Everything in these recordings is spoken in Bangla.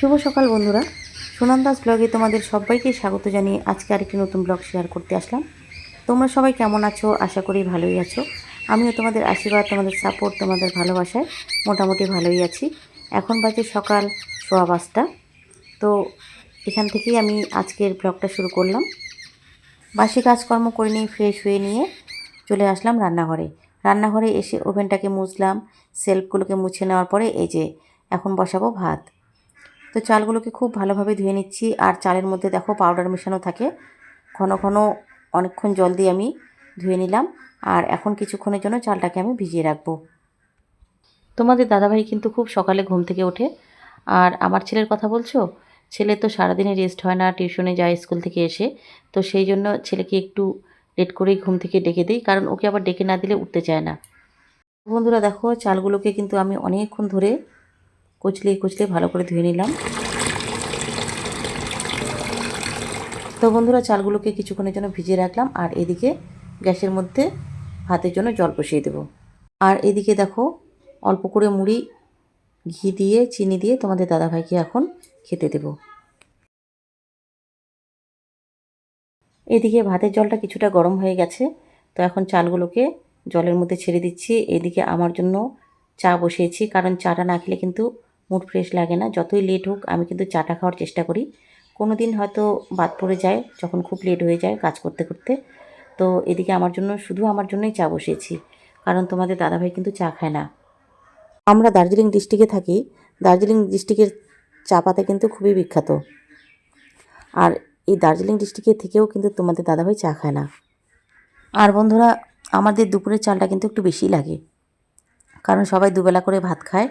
শুভ সকাল, বন্ধুরা। সুনন্দাস ব্লগে তোমাদের সবাইকে স্বাগত জানিয়ে আজকে আরেকটি নতুন ব্লগ শেয়ার করতে আসলাম। তোমরা সবাই কেমন আছো? আশা করি ভালোই আছো। আমিও তোমাদের আশীর্বাদ, তোমাদের সাপোর্ট তোমাদের ভালোবাসায় মোটামুটি ভালোই আছি। এখন বাজে সকাল সোয়া পাঁচটা। তো এখান থেকেই আমি আজকের ব্লগটা শুরু করলাম। বাসি কাজকর্ম করে নিয়ে ফ্রেশ হয়ে নিয়ে চলে আসলাম রান্নাঘরে। রান্নাঘরে এসে ওভেনটাকে মুছলাম সেলফগুলোকে মুছে নেওয়ার পরে এই যে এখন বসাবো ভাত। তো চালগুলোকে খুব ভালোভাবে ধুয়ে নিচ্ছি। আর চালের মধ্যে দেখো পাউডার মেশানো থাকে। ঘন ঘন অনেকক্ষণ জল দিয়ে আমি ধুয়ে নিলাম। আর এখন কিছুক্ষণের জন্য চালটাকে আমি ভিজিয়ে রাখব। তোমাদের দাদাভাই কিন্তু খুব সকালে ঘুম থেকে ওঠে। আর আমার ছেলের কথা বলছো? ছেলে তো সারাদিনে রেস্ট হয় না টিউশনে যায় স্কুল থেকে এসে। তো সেই জন্য ছেলেকে একটু লেট করেই ঘুম থেকে ডেকে দিই। কারণ ওকে আবার ডেকে না দিলে উঠতে চায় না। বন্ধুরা দেখো, চালগুলোকে কিন্তু আমি অনেকক্ষণ ধরে কুচলিয়ে কুচলিয়ে ভালো করে ধুয়ে নিলাম। তো বন্ধুরা, চালগুলোকে কিছুক্ষণের জন্য ভিজিয়ে রাখলাম আর এদিকে গ্যাসের মধ্যে ভাতের জন্য জল বসিয়ে দেবো। আর এদিকে দেখো, অল্প করে মুড়ি, ঘি দিয়ে, চিনি দিয়ে তোমাদের দাদাভাইকে এখন খেতে দেব। এদিকে ভাতের জলটা কিছুটা গরম হয়ে গেছে, তো এখন চালগুলোকে জলের মধ্যে ছেড়ে দিচ্ছি। এদিকে আমার জন্য চা বসিয়েছি, কারণ চাটা না খেলে কিন্তু মুড ফ্রেশ লাগে না। যতই লেট হোক, আমি কিন্তু চাটা খাওয়ার চেষ্টা করি। কোনো দিন হয়তো বাদ পড়ে যায়, যখন খুব লেট হয়ে যায় কাজ করতে করতে। তো এদিকে আমার জন্য, শুধু আমার জন্যই চা বসিয়েছি। কারণ তোমাদের দাদাভাই কিন্তু চা খায় না। আমরা দার্জিলিং ডিস্ট্রিক্টে থাকি। দার্জিলিং ডিস্ট্রিক্টের চা পাতা কিন্তু খুবই বিখ্যাত। আর এই দার্জিলিং ডিস্ট্রিক্টের থেকেও কিন্তু তোমাদের দাদাভাই চা খায় না। আর বন্ধুরা, আমাদের দুপুরের চালটা কিন্তু একটু বেশি লাগে। কারণ সবাই দুবেলা করে ভাত খায়।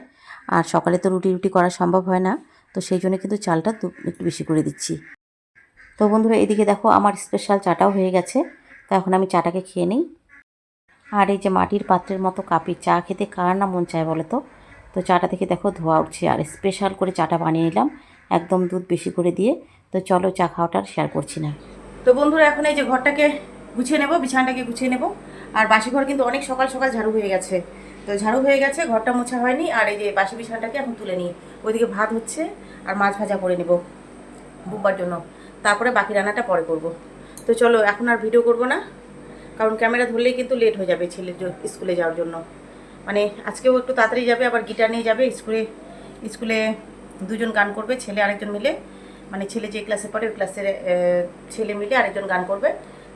আর সকালে তো রুটি রুটি করা সম্ভব হয় না, তো সেই জন্য কিন্তু চালটা একটু বেশি করে দিচ্ছি। তো বন্ধুরা, এদিকে দেখো আমার স্পেশাল চাটাও হয়ে গেছে, তো এখন আমি চাটাকে খেয়ে নিই। আর এই যে মাটির পাত্রের মতো কাপে চা খেতে কার না মন চায় বলো তো? তো চাটা থেকে দেখো ধোয়া উঠছে, আর স্পেশাল করে চাটা বানিয়ে নিলাম, একদম দুধ বেশি করে দিয়ে। তো চলো চা খাওয়াটা শেয়ার করছি না। তো বন্ধুরা, এখন এই যে ঘরটাকে গুছিয়ে নেব, বিছানাটাকে গুছিয়ে নেব, আর বাসি ঘর কিন্তু অনেক সকাল সকাল ঝাড়ু হয়ে গেছে। তো ঝাড়ু হয়ে গেছে, ঘরটা মোছা হয়নি, আর এই যে বাসি বিছানাটাকে এখন তুলে নিই। ওইদিকে ভাত হচ্ছে, আর মাছ ভাজা করে নেব বুববার জন্য। তারপরে বাকি রান্নাটা পরে করব। তো চলো, এখন আর ভিডিও করব না, কারণ ক্যামেরা ধরলেই কিন্তু লেট হয়ে যাবে ছেলের স্কুলে যাওয়ার জন্য। মানে আজকেও একটু তাড়াতাড়ি যাবে, আবার গিটার নিয়ে যাবে, স্কুলে স্কুলে দুজন গান করবে, ছেলে আরেকজন মিলে। মানে ছেলে যে ক্লাসে পড়ে, ওই ক্লাসের ছেলে মিলে আরেকজন গান করবে।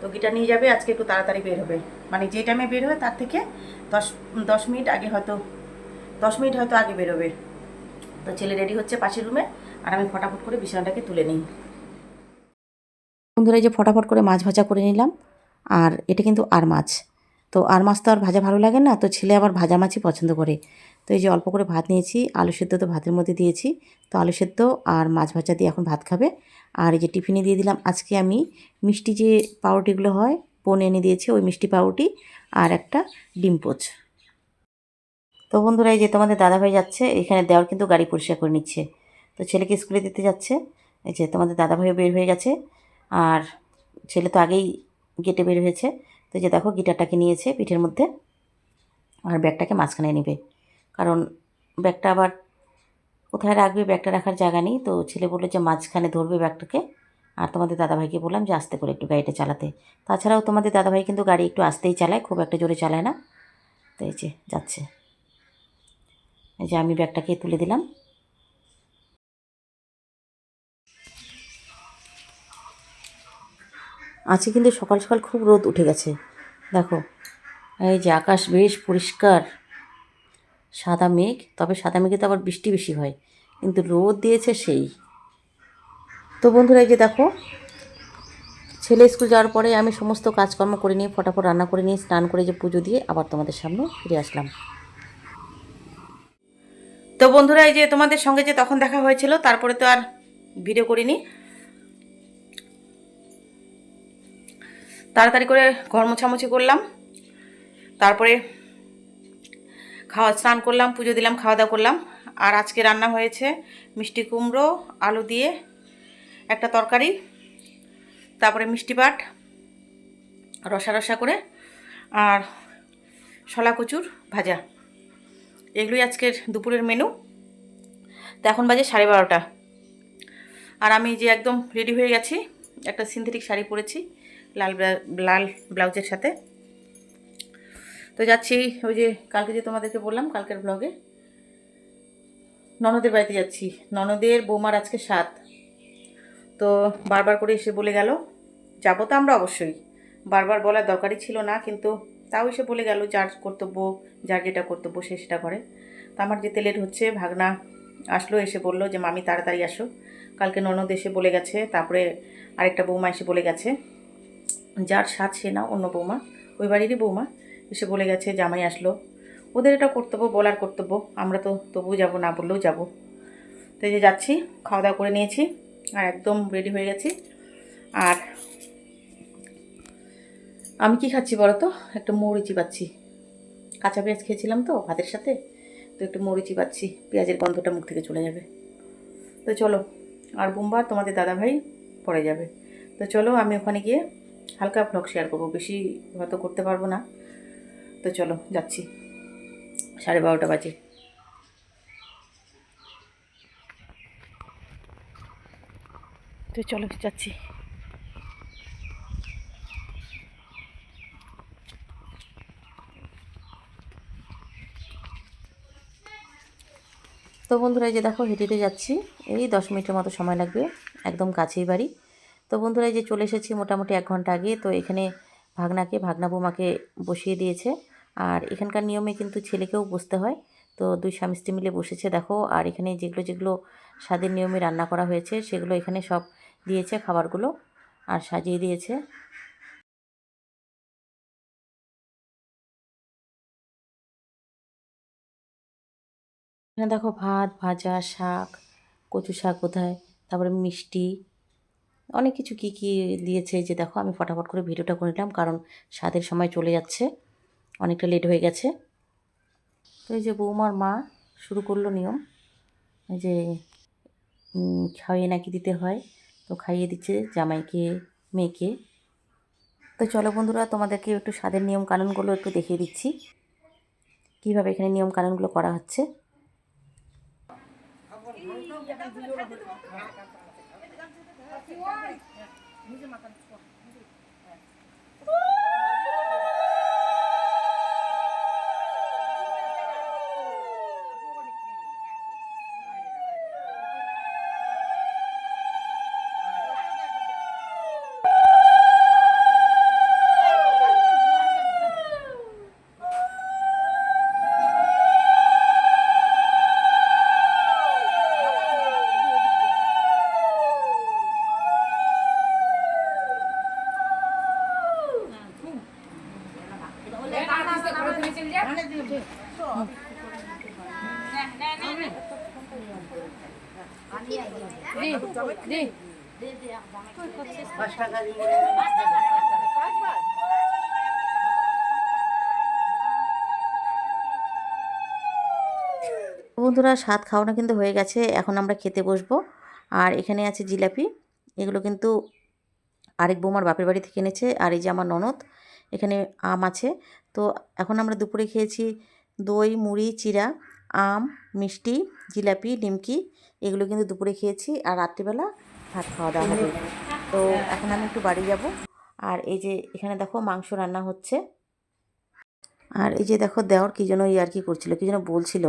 তো গিটার নিয়ে যাবে, আজকে একটু তাড়াতাড়ি বের হবে। মানে যে টাইমে বের হয় তার থেকে দশ দশ মিনিট আগে হয়তো, দশ মিনিট হয়তো আগে বেরোবে তো ছেলে রেডি হচ্ছে পাশের রুমে আর আমি ফটাফট করে বিছানাটাকে তুলে নিই। বন্ধুরা যে ফটাফট করে মাছ ভাজা করে নিলাম, আর এটা কিন্তু আর মাছ। তো আর মাছ তো আর ভাজা ভালো লাগে না, তো ছেলে আবার ভাজা মাছই পছন্দ করে। তো এই যে অল্প করে ভাত নিয়েছি, আলু সেদ্ধ তো ভাতের মধ্যে দিয়েছি। তো আলু সেদ্ধ আর মাছ ভাজা দিয়ে এখন ভাত খাবে। আর এই যে টিফিনে দিয়ে দিলাম, আজকে আমি মিষ্টি যে পাউরুটিগুলো হয় পন এনে দিয়েছি, ওই মিষ্টি পাউরুটি আর একটা ডিম পোচ। তো বন্ধুরা, এই যে তোমাদের দাদাভাই যাচ্ছে, এখানে দেওয়ার কিন্তু গাড়ি পরিষ্কার করে নিচ্ছে। তো ছেলেকে স্কুলে দিতে যাচ্ছে, এই যে তোমাদের দাদাভাইও বের হয়ে গেছে। আর ছেলে তো আগেই গেটে বের হয়েছে। তো যে দেখো, গিটারটাকে নিয়েছে পিঠের মধ্যে। আর ব্যাগটাকে মাঝখানে নেবে। কারণ ব্যাগটা আবার কোথায় রাখবে? ব্যাগটা রাখার জায়গা নেই। তো ছেলে বলল যে মাঝখানে ধরবে ব্যাগটাকে। আর তোমাদের দাদাভাইকে বললাম যে আস্তে করে একটু গাড়িটা চালাতে। তাছাড়াও তোমাদের দাদাভাই কিন্তু গাড়ি একটু আস্তেই চালায়, খুব একটা জোরে চালায় না। তো এই যে যাচ্ছে। এই যে আমি ব্যাগটাকে তুলে দিলাম। আজকে কিন্তু সকাল সকাল খুব রোদ উঠে গেছে। দেখো, এই যে আকাশ বেশ পরিষ্কার। সাদা মেঘ, তবে সাদা মেঘে তো আবার বৃষ্টি বেশি হয়। কিন্তু রোদ দিয়েছে সেই। তো বন্ধুরা, এই যে দেখো, ছেলে স্কুল যাওয়ার পরে আমি সমস্ত কাজকর্ম করে নিয়ে ফটাফট রান্না করে নিয়ে স্নান করে যে পুজো দিয়ে আবার তোমাদের সামনে ফিরে আসলাম। তো বন্ধুরা, এই যে তোমাদের সঙ্গে যে তখন দেখা হয়েছিল, তারপরে তো আর ভিডিও করিনি। তাড়াতাড়ি করে ঘর মোছামুছি করলাম। তারপরে খাওয়া, স্নান করলাম, পুজো দিলাম, খাওয়া দাওয়া করলাম। আর আজকে রান্না হয়েছে মিষ্টি কুমড়ো, আলু দিয়ে একটা তরকারি, তারপরে মিষ্টি পাট, রসা রসা করে, আর শলা কচুর ভাজা। এগুলোই আজকের দুপুরের মেনু তো এখন বাজে সাড়ে বারোটা। আর আমি যে একদম রেডি হয়ে গেছি, একটা সিনথেটিক শাড়ি পরেছি, লাল লাল ব্লাউজের সাথে। তো যাচ্ছি, ওই যে কালকে যে তোমাদেরকে বললাম, কালকের ব্লগে ননদের বাড়িতে যাচ্ছি। ননদের বৌমার আজকে সাত। তো বারবার করে এসে বলে গেল, যাব তো আমরা অবশ্যই। বারবার বলার দরকারই ছিল না, কিন্তু তাও এসে বলে গেল, যার কর্তব্য, যার যেটা কর্তব্য সে সেটা করে। তো আমার যেতে লেট হচ্ছে, ভাগনা আসলো, এসে বলল যে, মামি, তাড়াতাড়ি আসো। কালকে ননদ এসে বলে গেছে, তারপরে আরেকটা বৌমা এসে বলে গেছে, যার সাথ সে না অন্য বৌমা। ওই বাড়িরই বৌমা এসে বলে গেছে, জামাই আসলো। ওদের এটা কর্তব্য, বলার কর্তব্য। আমরা তো তবুও যাব না বললেও যাব। তো যে যাচ্ছি খাওয়া দাওয়া করে নিয়েছি আর একদম রেডি হয়ে গেছি। আর আমি কি খাচ্ছি বলো তো? একটু মৌরিচি পাচ্ছি। কাঁচা পেঁয়াজ খেয়েছিলাম তো ভাতের সাথে, তো একটু মরিচি পাচ্ছি। পেঁয়াজের গন্ধটা মুখ থেকে চলে যাবে। তো চলো, আর বোমবার তোমাদের দাদা ভাই পড়ে যাবে। তো চলো, আমি ওখানে গিয়ে হালকা ব্লগ শেয়ার করব, বেশি হয়তো করতে পারব না। তো চলো, যাচ্ছি। সাড়ে বারোটা বাজে। তো চলো, যাচ্ছি। তো বন্ধুরা, এই যে দেখো হেঁটে যাচ্ছি। এই দশ মিনিটের মতো সময় লাগবে, একদম কাছেই বাড়ি। তো বন্ধুরা এই যে চলে এসেছি মোটামুটি এক ঘণ্টা আগে, তো এখানে ভাগনাকে, ভাগনা বৌমাকে বসিয়ে দিয়েছে। আর এখানকার নিয়মে কিন্তু ছেলেকেও বসতে হয়। তো দুই স্বামী স্ত্রী মিলে বসেছে, দেখো। আর এখানে যেগুলো যেগুলো স্বাদের নিয়মে রান্না করা হয়েছে, সেগুলো এখানে সব দিয়েছে খাবারগুলো আর সাজিয়ে দিয়েছে। এখানে দেখো ভাত, ভাজা, শাক, কচু শাক কোথায় তারপরে মিষ্টি অনেক কিছু কী কী দিয়েছে যে দেখো আমি ফটাফট করে ভিডিওটা করে নিলাম, কারণ স্বাদের সময় চলে যাচ্ছে, অনেকটা লেট হয়ে গেছে। তো এই যে বৌমার মা শুরু করল নিয়ম যে খাইয়ে নাকি দিতে হয়, তো খাইয়ে দিচ্ছে জামাইকে, মেয়েকে। তো চলো বন্ধুরা, তোমাদেরকে একটু স্বাদের নিয়ম কানুনগুলো একটু দেখিয়ে দিচ্ছি, কীভাবে এখানে নিয়ম কানুনগুলো করা হচ্ছে। Thank you. বন্ধুরা স্বাদ খাওয়ানো কিন্তু হয়ে গেছে। এখন আমরা খেতে বসবো। আর এখানে আছে জিলাপি। এগুলো কিন্তু আরেক বৌমার বাপের বাড়ি থেকে এনেছে। আর এই যে আমার ননদ, এখানে আম আছে। তো এখন আমরা দুপুরে খেয়েছি দই, মুড়ি চিরা আম, মিষ্টি, জিলাপি, নিমকি, এগুলো কিন্তু দুপুরে খেয়েছি আর রাত্রিবেলা ভাত খাওয়া দাওয়া হবে। তো এখন আমি একটু বাড়ি যাব। আর এই যে এখানে দেখো মাংস রান্না হচ্ছে। আর এই যে দেখো দেওয়ার কী যেন আর কি করছিল, কী যেন বলছিল।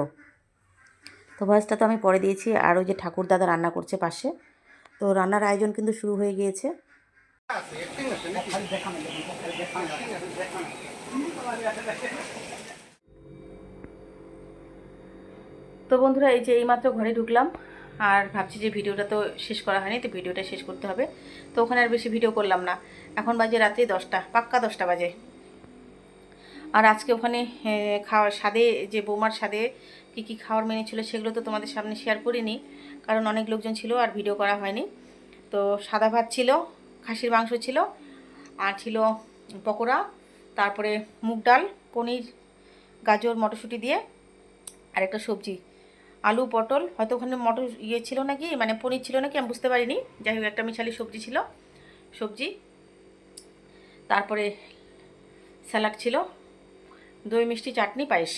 তো ভয়েসটা তো আমি পরে দিয়েছি। আর ওই যে ঠাকুর দাদা রান্না করছে পাশে। তো রান্নার আয়োজন কিন্তু শুরু হয়ে গিয়েছে। তো বন্ধুরা এই যে এইমাত্র ঘরে ঢুকলাম আর ভাবছি যে ভিডিওটা তো শেষ করা হয়নি তো ভিডিওটা শেষ করতে হবে। তো ওখানে আর বেশি ভিডিও করলাম না। এখন বাজে রাত্রি দশটা পাক্কা দশটা বাজে। আর আজকে ওখানে এ, খাওয়ার স্বাদে যে বৌমার স্বাদে কী কী খাওয়ার মেনু ছিল সেগুলো তো তোমাদের সামনে শেয়ার করিনি কারণ অনেক লোকজন ছিল আর ভিডিও করা হয়নি। তো সাদা ভাত ছিল খাসির মাংস ছিল আর ছিল পকোড়া তারপরে মুগ ডাল পনির গাজর মটরশুঁটি দিয়ে আর একটা সবজি। আলু, পটল, হয়তো ওখানে মটর ইয়ে ছিল নাকি মানে পনির ছিল নাকি, আমি বুঝতে পারিনি। যাই হোক, একটা মিশালি সবজি ছিল, সবজি। তারপরে স্যালাড ছিল, দই, মিষ্টি, চাটনি, পায়েস।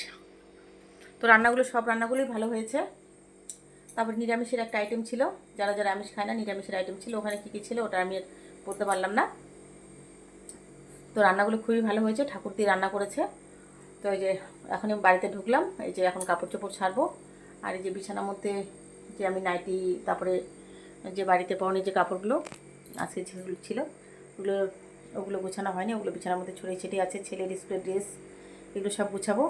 তো রান্নাগুলো, সব রান্নাগুলোই ভালো হয়েছে। তারপর নিরামিষের একটা আইটেম ছিল, যারা যারা আমিষ খায় না, নিরামিষের আইটেম ছিল, ওখানে কী কী ছিল, ওটা আমি বলতে পারলাম না। তো রান্নাগুলো খুবই ভালো হয়েছে, ঠাকুর দিয়ে রান্না করেছে। তো এই যে এখন বাড়িতে ঢুকলাম, এই যে এখন কাপড় চোপড় ছাড়বো। আর এই যে বিছানার মধ্যে যে আমি নাইটি, তারপরে যে বাড়িতে পাওনি যে কাপড়গুলো, আজকে যেগুলো ছিল, ওগুলো ওগুলো গোছানো হয়নি, ওগুলো বিছানার মধ্যে ছড়িয়ে ছিটিয়ে আছে, ছেলের স্কুলের ড্রেস, এগুলো সব গুছাবো।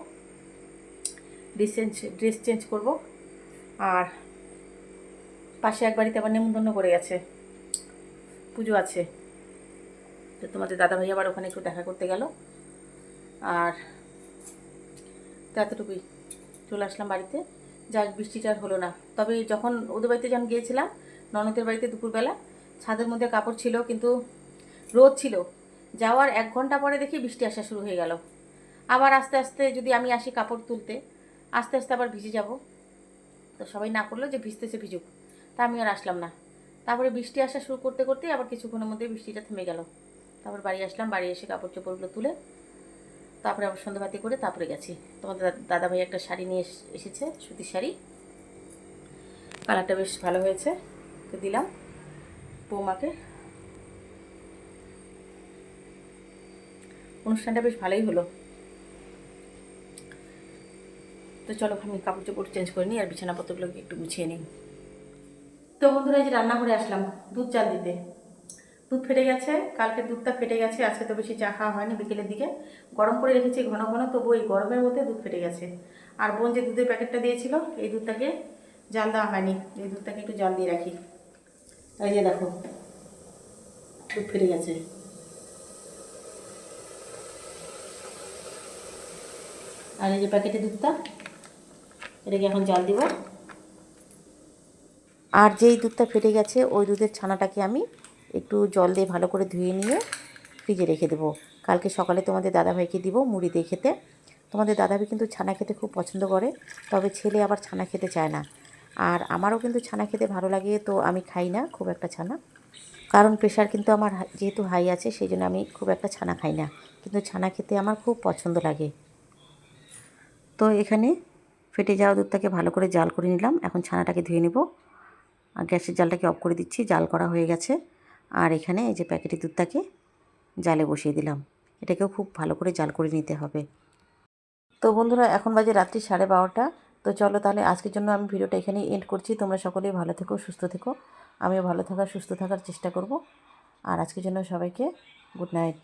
ড্রেস চেঞ্জ ড্রেস চেঞ্জ করব। আর পাশে এক বাড়িতে আবার নেমন্তন্ন করে গেছে। পুজো আছে। তো তোমাদের দাদা ভাই আবার ওখানে একটু দেখা করতে গেল। আর তো এতটুকুই। চলে আসলাম বাড়িতে। যাক, বৃষ্টিটা হলো না। তবে যখন ওদের বাড়িতে যখন গিয়েছিলাম, ননদের বাড়িতে দুপুরবেলা, ছাদের মধ্যে কাপড় ছিল, কিন্তু রোদ ছিল। যাওয়ার এক ঘণ্টা পরে দেখি বৃষ্টি আসা শুরু হয়ে গেল। আবার আস্তে আস্তে যদি আমি আসি কাপড় তুলতে, আস্তে আস্তে আবার ভিজে যাব। তো সবাই না করল যে ভিজতেছে ভিজুক। তা আমি আর আসলাম না। তারপরে বৃষ্টি আসা শুরু করতে করতেই আবার কিছুক্ষণের মধ্যে বৃষ্টিটা থেমে গেল। তারপর বাড়ি আসলাম, বাড়ি এসে কাপড় চোপড়গুলো তুলে তারপরে আবার সন্ধ্যাবাতি করে তারপরে গেছি। তোমাদের দাদা ভাই একটা শাড়ি নিয়ে এস- এসেছে, সুতির শাড়ি। কালারটা বেশ ভালো হয়েছে, তো দিলাম বৌমাকে। অনুষ্ঠানটা বেশ ভালোই হলো। তো চলো, আমি কাপড় চোপড় চেঞ্জ করে নিই আর বিছানাপত্রগুলোকে একটু গুছিয়ে নিই। তো বন্ধুরা যে রান্নাঘরে আসলাম, দুধ চাল দিতে। দুধ ফেটে গেছে, কালকে দুধটা ফেটে গেছে, আজকে তো বেশি চা খাওয়া হয়নি বিকেলের দিকে। গরম করে রেখেছি ঘন ঘন তবু এই গরমের মধ্যে দুধ ফেটে গেছে। আর বোন যে দুধের প্যাকেটটা দিয়েছিল, এই দুধটাকে জাল দেওয়া হয়নি। এই দুধটাকে একটু জাল দিয়ে রাখি। এই যে দেখো, দুধ ফেটে গেছে। আর এই যে প্যাকেটে দুধটা, এটাকে এখন জাল দিব। আর যেই দুধটা ফেটে গেছে, ওই দুধের ছানাটাকে আমি একটু জল দিয়ে ভালো করে ধুয়ে নিয়ে ফ্রিজে রেখে দেবো। কালকে সকালে তোমাদের দাদাভাইকে দিব মুড়ি দিয়ে খেতে। তোমাদের দাদাভাই কিন্তু ছানা খেতে খুব পছন্দ করে, তবে ছেলে আবার ছানা খেতে চায় না। আর আমারও কিন্তু ছানা খেতে ভালো লাগে, তো আমি খাই না খুব একটা ছানা। কারণ প্রেশার কিন্তু আমার যেহেতু হাই আছে, সেই জন্য আমি খুব একটা ছানা খাই না। কিন্তু ছানা খেতে আমার খুব পছন্দ লাগে। তো এখানে ফেটে যাওয়া দুধটাকে ভালো করে জাল করে নিলাম। এখন ছানাটাকে ধুয়ে নেব। আর গ্যাসের জালটাকে অফ করে দিচ্ছি, জাল করা হয়ে গেছে। আর এখানে এই যে প্যাকেটের দুধটাকে জালে বসিয়ে দিলাম। এটাকেও খুব ভালো করে জাল করে নিতে হবে। তো বন্ধুরা, এখন বাজে রাত্রি সাড়ে বারোটা। তো চলো তাহলে আজকের জন্য আমি ভিডিওটা এখানেই এন্ড করছি। তোমরা সকলেই ভালো থেকো, সুস্থ থেকো। আমিও ভালো থাকার, সুস্থ থাকার চেষ্টা করব। আর আজকের জন্য সবাইকে গুড নাইট